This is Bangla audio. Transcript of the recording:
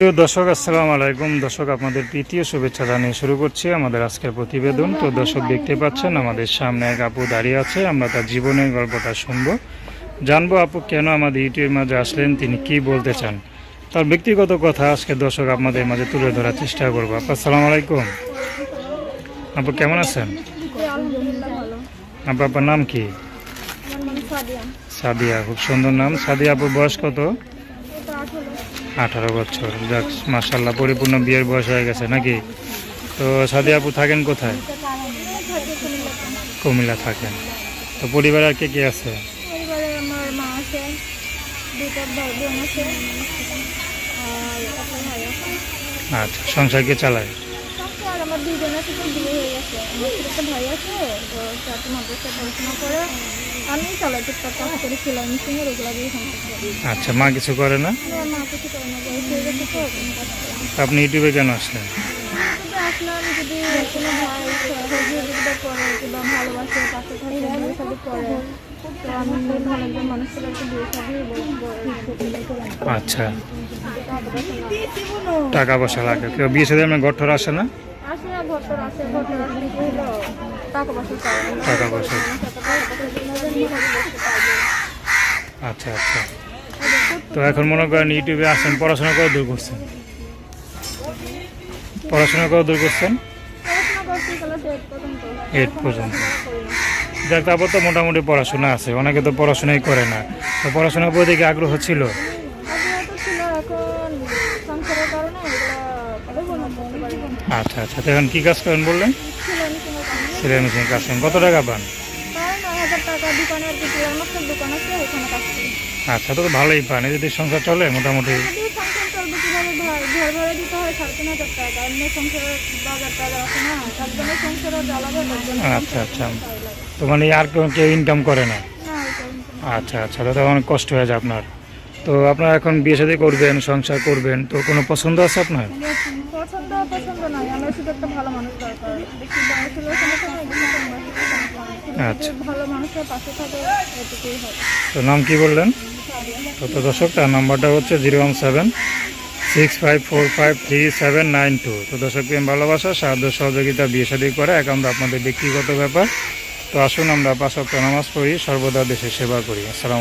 প্রিয় দর্শক আসসালামু আলাইকুম। দর্শক আপনাদের তৃতীয় শুভেচ্ছা জানিয়ে শুরু করছি আমাদের আজকের প্রতিবেদন। তো দর্শক দেখতে পাচ্ছেন আমাদের সামনে এক আপু দাঁড়িয়ে আছে। আমরা তার জীবনের গল্পটা শুনব। জানব আপু কেন আমাদের ইউটিউবের মাঝে আসলেন তিনি কি বলতে চান? তার ব্যক্তিগত কথা আজকে দর্শক আপনাদের মাঝে তুলে ধরার চেষ্টা করব। আপু আসসালামু আলাইকুম। আপু কেমন আছেন? আপু আপনার নাম কি? সাদিয়া। খুব সুন্দর নাম। সাদিয়া আপুর বয়স কত? আঠারো বছর। যাক মাসাল্লাহ পরিপূর্ণ বিয়ের বয়স হয়ে গেছে নাকি? তো সাদিয়া আপু থাকেন কোথায়? কুমিল্লা থাকেন। তো পরিবারে আর কে কে আছে? আচ্ছা সংসার কে চালায়? আমার দুজন আছে তো বিয়ে হয়ে গেছে। আমার ভাই আছে তো মাদ্রাসায় পড়াশোনা করে। আমি টুকটাক কাজ করি সেলাই মেশিনের ওগুলো দিয়ে আচ্ছা মা কিছু করে না? মা কিছু করে আপনি ইউটিউবে কেন আসলেন? তবে যদি কোনো ভাই সহযোগিতা করে কিংবা ভালোবাসে পাশে থাকে বিয়ে শাদি করে তো আমি ভালো একজন মানুষের একটা বিয়ে শাদি আচ্ছা। টাকা পয়সা লাগে। কেউ বিয়ে সাথে আপনার ঘর আসে না? আসে না ঘরটার আসে আসলে হলো? টাকা পয়সা টাকা পয়সা। আচ্ছা আচ্ছা তো এখন মনে করেন ইউটিউবে আসেন, পড়াশোনা কত দূর করছেন পড়াশোনা কত দূর করছেন eight পর্যন্ত। করি। যাক, তারপর তো মোটামুটি পড়াশোনা আছে, অনেকে তো পড়াশোনাই করে না তো পড়াশোনার প্রতি কি আগ্রহ ছিল। আচ্ছা আচ্ছা তো এখন কী কাজ করেন বললেন সেলাই মেশিন কাজ করেন কত টাকা পান? আচ্ছা তো ভালোই পান। যদি সংসার চলে মোটামুটি? হয় আচ্ছা আচ্ছা। তো মানে আর কেউ কেউ ইনকাম করে না? আচ্ছা আচ্ছা তো অনেক কষ্ট হয়ে যায় আপনার। তো আপনার এখন বিয়ে শাদী করবেন সংসার করবেন তো কোনো পছন্দ আছে আপনার? পছন্দ পছন্দ নয় আমার শুধু একটা ভালো মানুষ দরকার। আচ্ছা। ভালো মানুষের পাশে থাকে এটুকুই হবে তো নাম কি বললেন? তো তো দর্শক তার নাম্বারটা হচ্ছে zero one seven six five four five three seven nine two. তো দর্শক প্রেম ভালোবাসা সাহায্য সহযোগিতা বিয়ে শাদী করা একান্ত আপনাদের ব্যক্তিগত ব্যাপার। তো আসুন আমরা পাঁচ সপ্তাহ নামাজ পড়ি সর্বদা দেশের সেবা করি। আসসালাম